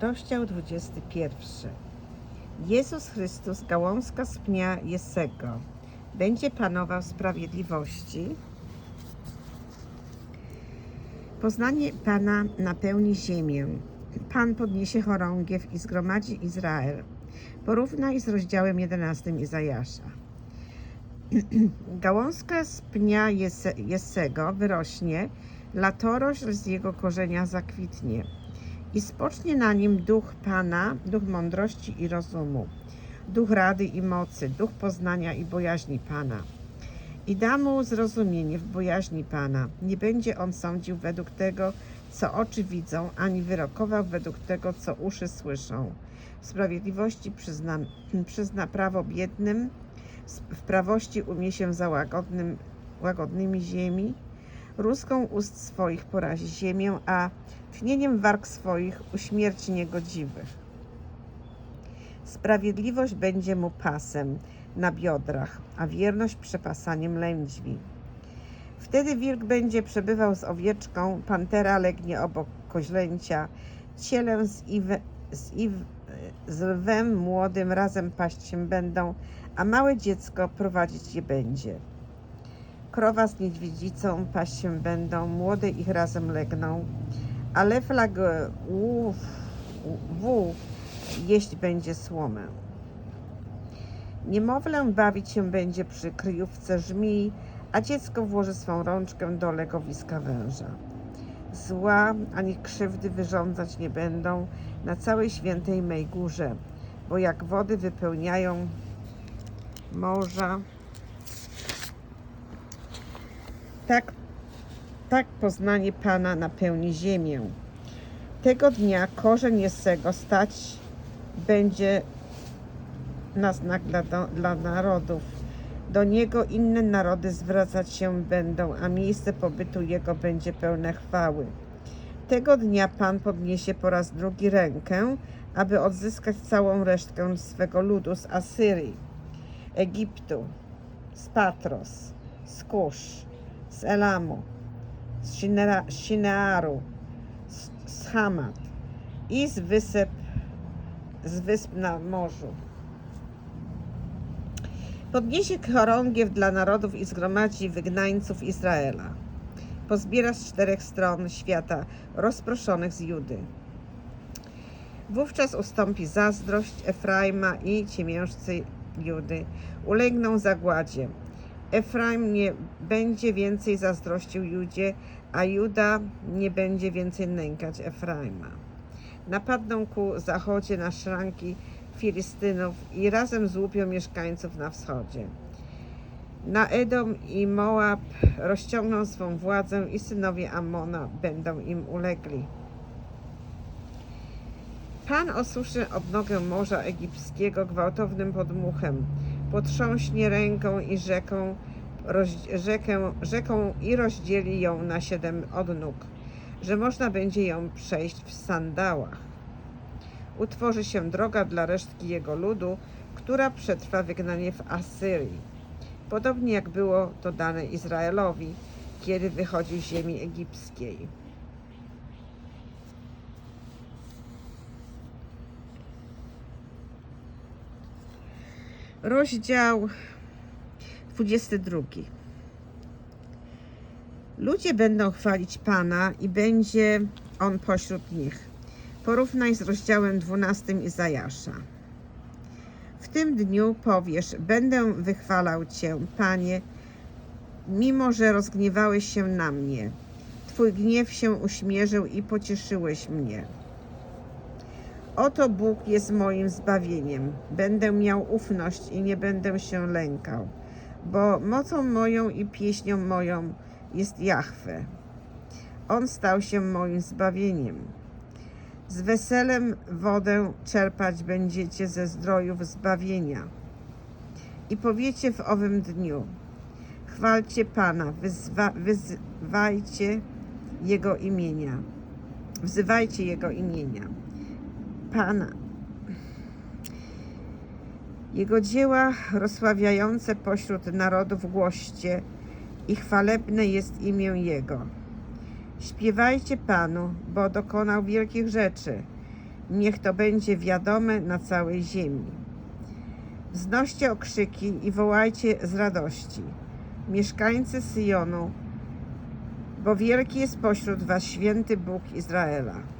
Rozdział 21. Jezus Chrystus, gałązka z pnia Jesego, będzie panował sprawiedliwości. Poznanie Pana napełni ziemię. Pan podniesie chorągiew i zgromadzi Izrael. Porównaj z rozdziałem 11 Izajasza. Gałązka z pnia Jese- Jesego wyrośnie, latorośl z jego korzenia zakwitnie i spocznie na nim duch Pana, duch mądrości i rozumu, duch rady i mocy, duch poznania i bojaźni Pana. I da mu zrozumienie w bojaźni Pana. Nie będzie on sądził według tego, co oczy widzą, ani wyrokował według tego, co uszy słyszą. W sprawiedliwości przyzna, przyzna prawo biednym, w prawości umie się za łagodnym, łagodnymi ziemi. Ruską ust swoich porazi ziemię, a tchnieniem warg swoich uśmierci niegodziwych. Sprawiedliwość będzie mu pasem na biodrach, a wierność przepasaniem lędźwi. Wtedy wilk będzie przebywał z owieczką, pantera legnie obok koźlęcia, cielę z, z, iw, z lwem młodym razem paść się będą, a małe dziecko prowadzić je będzie. Krowa z niedźwiedzicą paść się będą, młode ich razem legną, a lew lag łów, wół jeść będzie słomę. Niemowlę bawić się będzie przy kryjówce żmii, a dziecko włoży swą rączkę do legowiska węża. Zła ani krzywdy wyrządzać nie będą na całej świętej mej górze, bo jak wody wypełniają morza, tak, tak poznanie Pana napełni ziemię. Tego dnia korzeń Jesego stać będzie na znak dla, dla narodów. Do niego inne narody zwracać się będą, a miejsce pobytu jego będzie pełne chwały. Tego dnia Pan podniesie po raz drugi rękę, aby odzyskać całą resztkę swego ludu z Asyrii, Egiptu, z Patros, z Kusz, z Elamu, z Shinearu, z, z Hamat i z wysep, z wysp na morzu. Podniesie chorągiew dla narodów i zgromadzi wygnańców Izraela. Pozbiera z czterech stron świata rozproszonych z Judy. Wówczas ustąpi zazdrość Efraima i ciemiężcy Judy. Ulegną zagładzie. Efraim nie będzie więcej zazdrościł Judzie, a Juda nie będzie więcej nękać Efraima. Napadną ku zachodzie na szranki Filistynów i razem złupią mieszkańców na wschodzie. Na Edom i Moab rozciągną swą władzę i synowie Amona będą im ulegli. Pan osuszy odnogę Morza Egipskiego gwałtownym podmuchem, potrząśnie ręką i rzeką, roz, rzekę, rzeką i rozdzieli ją na siedem odnóg, że można będzie ją przejść w sandałach. Utworzy się droga dla resztki jego ludu, która przetrwa wygnanie w Asyrii. Podobnie jak było to dane Izraelowi, kiedy wychodził z ziemi egipskiej. Rozdział 22. Ludzie będą chwalić Pana i będzie On pośród nich. Porównaj z rozdziałem 12 Izajasza. W tym dniu powiesz: Będę wychwalał Cię, Panie, mimo że rozgniewałeś się na mnie. Twój gniew się uśmierzył i pocieszyłeś mnie. Oto Bóg jest moim zbawieniem. Będę miał ufność i nie będę się lękał, bo mocą moją i pieśnią moją jest Jahwe. On stał się moim zbawieniem. Z weselem wodę czerpać będziecie ze zdrojów zbawienia. I powiecie w owym dniu: Chwalcie Pana, wyzwa, wyzwajcie Jego imienia. Wzywajcie Jego imienia. Pana. Jego dzieła rozsławiające pośród narodów głoście i chwalebne jest imię Jego. Śpiewajcie Panu, bo dokonał wielkich rzeczy. Niech to będzie wiadome na całej ziemi. Wznoście okrzyki i wołajcie z radości. Mieszkańcy Syjonu, bo wielki jest pośród was święty Bóg Izraela.